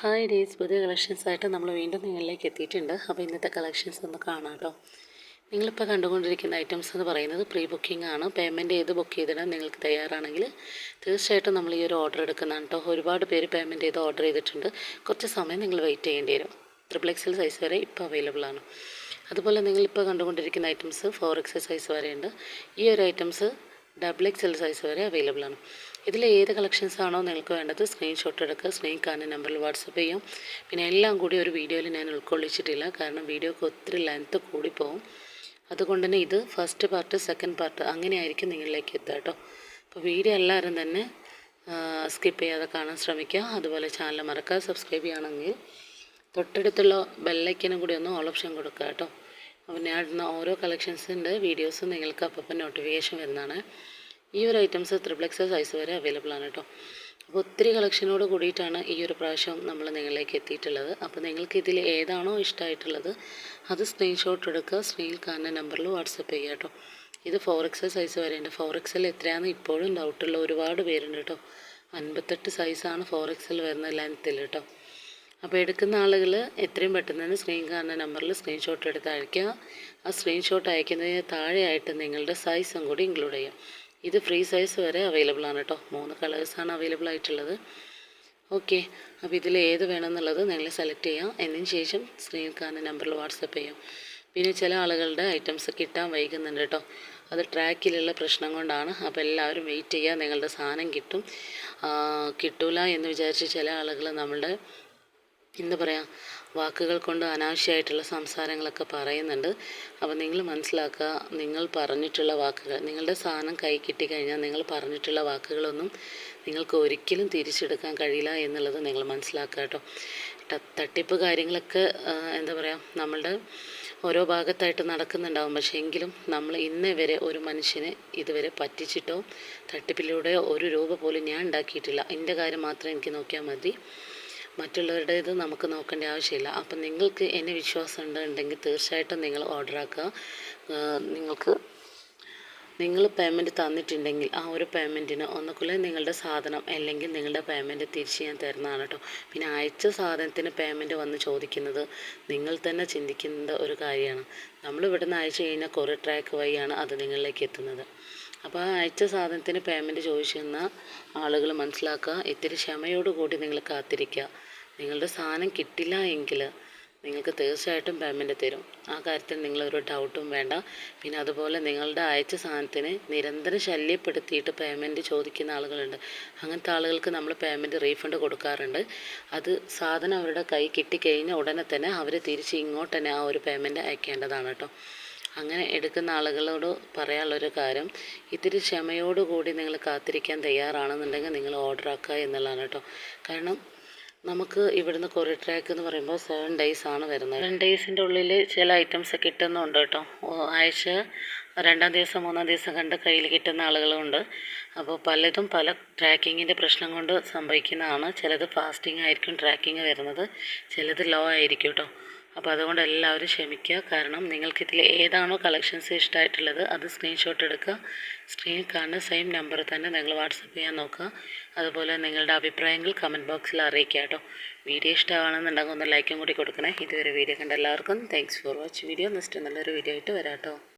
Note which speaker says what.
Speaker 1: Hi days പുതിയ collections ആയിട്ട് നമ്മൾ വീണ്ടും നിങ്ങളിലേക്ക് എത്തിയിട്ടുണ്ട്. അപ്പോൾ ഇന്നത്തെ കളക്ഷൻസ് ഒന്ന് കാണാം കേട്ടോ. നിങ്ങളിപ്പോൾ കണ്ടുകൊണ്ടിരിക്കുന്ന ഐറ്റംസ് എന്ന് പറയുന്നത് പ്രീ ബുക്കിംഗ് ആണ്. പേയ്മെന്റ് ചെയ്ത് ബുക്ക് ചെയ്തിടാൻ നിങ്ങൾക്ക് തയ്യാറാണെങ്കിൽ തീർച്ചയായിട്ടും നമ്മൾ ഈ ഒരു ഓർഡർ എടുക്കുന്നതാണ് കേട്ടോ. ഒരുപാട് പേര് പേയ്മെന്റ് ചെയ്ത് ഓർഡർ ചെയ്തിട്ടുണ്ട്. കുറച്ച് സമയം നിങ്ങൾ വെയിറ്റ് ചെയ്യേണ്ടി വരും. ട്രിപ്പിൾ എക്സൽ സൈസ് വരെ ഇപ്പോൾ അവൈലബിൾ ആണ്. അതുപോലെ നിങ്ങളിപ്പോൾ കണ്ടുകൊണ്ടിരിക്കുന്ന ഐറ്റംസ് ഫോർ എക്സൽ സൈസ് വരെയുണ്ട്. ഈ ഒരു ഐറ്റംസ് ഡബിൾ എക്സൽ സൈസ് വരെ അവൈലബിൾ ആണ്. ഇതിൽ ഏത് കളക്ഷൻസ് ആണോ നിങ്ങൾക്ക് വേണ്ടത് സ്ക്രീൻഷോട്ട് എടുക്കുക കാണുന്ന നമ്പറിൽ വാട്സപ്പ് ചെയ്യാം. പിന്നെ എല്ലാം കൂടി ഒരു വീഡിയോയിൽ ഞാൻ ഉൾക്കൊള്ളിച്ചിട്ടില്ല കാരണം വീഡിയോക്ക് ഒത്തിരി ലെങ്ത്ത് കൂടിപ്പോവും അതുകൊണ്ട് തന്നെ ഇത് ഫസ്റ്റ് പാർട്ട് സെക്കൻഡ് പാർട്ട് അങ്ങനെയായിരിക്കും നിങ്ങളിലേക്ക് എത്തുക കേട്ടോ. അപ്പോൾ വീഡിയോ എല്ലാവരും തന്നെ സ്കിപ്പ് ചെയ്യാതെ കാണാൻ ശ്രമിക്കുക. അതുപോലെ ചാനൽ മറക്കാതെ സബ്സ്ക്രൈബ് ചെയ്യണമെങ്കിൽ തൊട്ടടുത്തുള്ള ബെല്ലൈക്കനും കൂടി ഒന്ന് ഓൾ ഓപ്ഷൻ കൊടുക്കുക കേട്ടോ. ഞാൻ ഇടുന്ന ഓരോ കളക്ഷൻസിന്റെ വീഡിയോസും നിങ്ങൾക്ക് അപ്പം നോട്ടിഫിക്കേഷൻ വരുന്നതാണ്. ഈ ഒരു ഐറ്റംസ് ത്രിപ്ലക്സ് സൈസ് വരെ അവൈലബിൾ ആണ് കേട്ടോ അപ്പോൾ ഒത്തിരി കളക്ഷനോട് കൂടിയിട്ടാണ് ഈ ഒരു പ്രാവശ്യം നമ്മൾ നിങ്ങളിലേക്ക് എത്തിയിട്ടുള്ളത്. അപ്പോൾ നിങ്ങൾക്ക് ഇതിൽ ഏതാണോ ഇഷ്ടമായിട്ടുള്ളത് അത് സ്ക്രീൻഷോട്ട് എടുക്കുക സ്ക്രീനിൽ കാണുന്ന നമ്പറിൽ വാട്സപ്പ് ചെയ്യുക കേട്ടോ ഇത് ഫോർ എക്സ് സൈസ് വരെയുണ്ട് ഫോർ എക്സിൽ എത്രയാണെന്ന് ഇപ്പോഴും ഡൗട്ടുള്ള ഒരുപാട് പേരുണ്ട് കേട്ടോ അൻപത്തെട്ട് സൈസാണ് ഫോർ എക്സിൽ വരുന്ന ലെങ്ത്തിൽ കേട്ടോ അപ്പോൾ എടുക്കുന്ന ആളുകൾ എത്രയും പെട്ടെന്ന് തന്നെ സ്ക്രീൻ കാണുന്ന നമ്പറിൽ സ്ക്രീൻഷോട്ട് എടുത്ത് അയയ്ക്കുക. ആ സ്ക്രീൻഷോട്ട് അയക്കുന്നതിന് താഴെയായിട്ട് നിങ്ങളുടെ സൈസും കൂടി ഇൻക്ലൂഡ് ചെയ്യാം. ഇത് ഫ്രീ സൈസ് വരെ അവൈലബിൾ ആണ് കേട്ടോ. മൂന്ന് കളേഴ്സാണ് അവൈലബിൾ ആയിട്ടുള്ളത്. ഓക്കെ അപ്പോൾ ഇതിൽ ഏത് വേണമെന്നുള്ളത് നിങ്ങൾ സെലക്ട് ചെയ്യാം എന്നതിന് ശേഷം സ്ക്രീൻ കാണുന്ന നമ്പറിൽ വാട്സപ്പ് ചെയ്യാം. പിന്നെ ചില ആളുകളുടെ ഐറ്റംസ് കിട്ടാൻ വൈകുന്നുണ്ട് കേട്ടോ. അത് ട്രാക്കിലുള്ള പ്രശ്നം കൊണ്ടാണ്. അപ്പോൾ എല്ലാവരും വെയിറ്റ് ചെയ്യുക. നിങ്ങളുടെ സാധനം കിട്ടും. കിട്ടൂല എന്ന് വിചാരിച്ച് ചില ആളുകൾ നമ്മളുടെ എന്താ പറയുക വാക്കുകൾ കൊണ്ട് അനാവശ്യമായിട്ടുള്ള സംസാരങ്ങളൊക്കെ പറയുന്നുണ്ട്. അപ്പോൾ നിങ്ങൾ മനസ്സിലാക്കുക നിങ്ങൾ പറഞ്ഞിട്ടുള്ള വാക്കുകൾ നിങ്ങളുടെ സാധനം കൈ കിട്ടിക്കഴിഞ്ഞാൽ നിങ്ങൾ പറഞ്ഞിട്ടുള്ള വാക്കുകളൊന്നും നിങ്ങൾക്ക് ഒരിക്കലും തിരിച്ചെടുക്കാൻ കഴിയില്ല എന്നുള്ളത് നിങ്ങൾ മനസ്സിലാക്കുക കേട്ടോ. തട്ടിപ്പ് കാര്യങ്ങളൊക്കെ എന്താ പറയുക നമ്മളുടെ ഓരോ ഭാഗത്തായിട്ട് നടക്കുന്നുണ്ടാവും. പക്ഷേ എങ്കിലും നമ്മൾ ഇന്നേ വരെ ഒരു മനുഷ്യനെ ഇതുവരെ പറ്റിച്ചിട്ടോ തട്ടിപ്പിലൂടെയോ ഒരു രൂപ പോലും ഞാൻ ഉണ്ടാക്കിയിട്ടില്ല. എന്റെ കാര്യം മാത്രം എനിക്ക് നോക്കിയാൽ മതി. മറ്റുള്ളവരുടേത് നമുക്ക് നോക്കേണ്ട ആവശ്യമില്ല. അപ്പം നിങ്ങൾക്ക് എന്നെ വിശ്വാസം ഉണ്ടെങ്കിൽ തീർച്ചയായിട്ടും നിങ്ങൾ ഓർഡർ ആക്കുക. നിങ്ങൾക്ക് നിങ്ങൾ പേയ്മെന്റ് തന്നിട്ടുണ്ടെങ്കിൽ ആ ഒരു പേയ്മെന്റിന് ഒന്നുകിൽ നിങ്ങളുടെ സാധനം അല്ലെങ്കിൽ നിങ്ങളുടെ പേയ്മെന്റ് തിരിച്ച് ഞാൻ തരുന്നതാണ് കേട്ടോ പിന്നെ അയച്ച സാധനത്തിന് പേയ്മെന്റ് വന്ന് ചോദിക്കുന്നത് നിങ്ങൾ തന്നെ ചിന്തിക്കുന്ന ഒരു കാര്യമാണ്. നമ്മൾ ഇവിടുന്ന് അയച്ചു കഴിഞ്ഞാൽ കുറേ ട്രാക്ക് വഴിയാണ് അത് നിങ്ങളിലേക്ക് എത്തുന്നത്. അപ്പോൾ ആ അയച്ച സാധനത്തിന് പേയ്മെന്റ് ചോദിച്ചെന്ന ആളുകൾ മനസ്സിലാക്കുക. ഇത്തിരി ക്ഷമയോടുകൂടി നിങ്ങൾ കാത്തിരിക്കുക. നിങ്ങളുടെ സാധനം കിട്ടില്ല എങ്കിൽ നിങ്ങൾക്ക് തീർച്ചയായിട്ടും പേയ്മെന്റ് തരും. ആ കാര്യത്തിൽ നിങ്ങളൊരു ഡൗട്ടും വേണ്ട. പിന്നെ അതുപോലെ നിങ്ങളുടെ അയച്ച സാധനത്തിന് നിരന്തരം ശല്യപ്പെടുത്തിയിട്ട് പേയ്മെന്റ് ചോദിക്കുന്ന ആളുകളുണ്ട്. അങ്ങനത്തെ ആളുകൾക്ക് നമ്മൾ പേയ്മെന്റ് റീഫണ്ട് കൊടുക്കാറുണ്ട്. അത് സാധനം അവരുടെ കൈ കിട്ടിക്കഴിഞ്ഞ ഉടനെ തന്നെ അവർ തിരിച്ച് ഇങ്ങോട്ട് തന്നെ ആ ഒരു പേയ്മെന്റ് അയക്കേണ്ടതാണ് കേട്ടോ. അങ്ങനെ എടുക്കുന്ന ആളുകളോട് പറയാനുള്ളൊരു കാര്യം ഇത്തിരി ക്ഷമയോടുകൂടി നിങ്ങൾ കാത്തിരിക്കാൻ തയ്യാറാണെന്നുണ്ടെങ്കിൽ നിങ്ങൾ ഓർഡർ ആക്കുക എന്നുള്ളതാണ് കേട്ടോ. കാരണം നമുക്ക് ഇവിടുന്ന് കൊറിയർ ട്രാക്ക് എന്ന് പറയുമ്പോൾ സെവൻ ഡേയ്സ് ആണ് വരുന്നത്. സെവൻ ഡേയ്സിന്റെ ഉള്ളിൽ ചില ഐറ്റംസ് കിട്ടുന്നുണ്ട് കേട്ടോ. ആഴ്ച രണ്ടാം ദിവസം മൂന്നാം ദിവസം കണ്ട് കയ്യിൽ കിട്ടുന്ന ആളുകളുണ്ട്. അപ്പോൾ പലതും പല ട്രാക്കിങ്ങിന്റെ പ്രശ്നം കൊണ്ട് സംഭവിക്കുന്നതാണ്. ചിലത് ഫാസ്റ്റിംഗ് ആയിരിക്കും ട്രാക്കിങ് വരുന്നത്. ചിലത് ലോ ആയിരിക്കും കേട്ടോ. അപ്പോൾ അതുകൊണ്ട് എല്ലാവരും ക്ഷമിക്കുക. കാരണം നിങ്ങൾക്ക് നിങ്ങൾക്കിതിൽ ഏതാണോ കളക്ഷൻസ് ഇഷ്ടമായിട്ടുള്ളത് അത് സ്ക്രീൻഷോട്ട് എടുക്കുക. സ്ക്രീനിൽ കാണുന്ന സെയിം നമ്പർ തന്നെ നിങ്ങൾ വാട്സപ്പ് ചെയ്യാൻ നോക്കുക. അതുപോലെ നിങ്ങളുടെ അഭിപ്രായങ്ങൾ കമന്റ് ബോക്സിൽ അറിയിക്കുക കേട്ടോ. വീഡിയോ ഇഷ്ടമാണെന്നുണ്ടെങ്കിൽ ഒന്ന് ലൈക്കും കൂടി കൊടുക്കണേ. ഇതുവരെ വീഡിയോ കണ്ട എല്ലാവർക്കും thanks for watch video next നല്ലൊരു വീഡിയോ ആയിട്ട് വരാം കേട്ടോ.